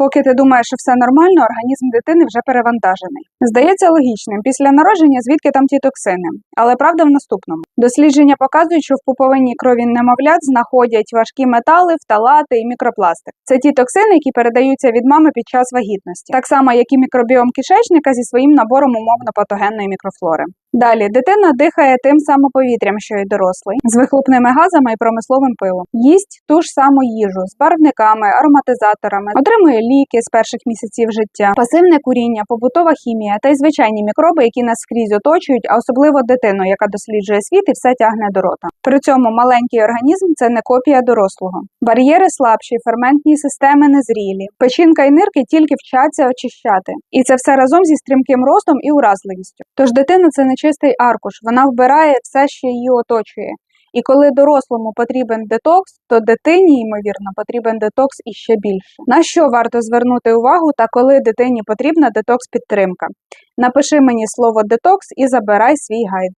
Поки ти думаєш, що все нормально, організм дитини вже перевантажений. Здається логічним після народження, звідки там ті токсини. Але правда в наступному. Дослідження показують, що в пуповині крові немовлят знаходять важкі метали, фталати і мікропластик. Це ті токсини, які передаються від мами під час вагітності, так само як і мікробіом кишечника зі своїм набором умовно патогенної мікрофлори. Далі дитина дихає тим самим повітрям, що й дорослий, з вихлопними газами і промисловим пилом. Їсть ту ж саму їжу з барвниками, ароматизаторами, отримує ліки з перших місяців життя, пасивне куріння, побутова хімія та й звичайні мікроби, які нас скрізь оточують, а особливо дитину, яка досліджує світ і все тягне до рота. При цьому маленький організм це не копія дорослого. Бар'єри слабші, ферментні системи незрілі. Печінка і нирки тільки вчаться очищати. І це все разом зі стрімким ростом і уразливістю. Тож дитина це не чистий аркуш, вона вбирає все, що її оточує. І коли дорослому потрібен детокс, то дитині, ймовірно, потрібен детокс іще більше. На що варто звернути увагу та коли дитині потрібна детокс підтримка? Напиши мені слово детокс і забирай свій гайд.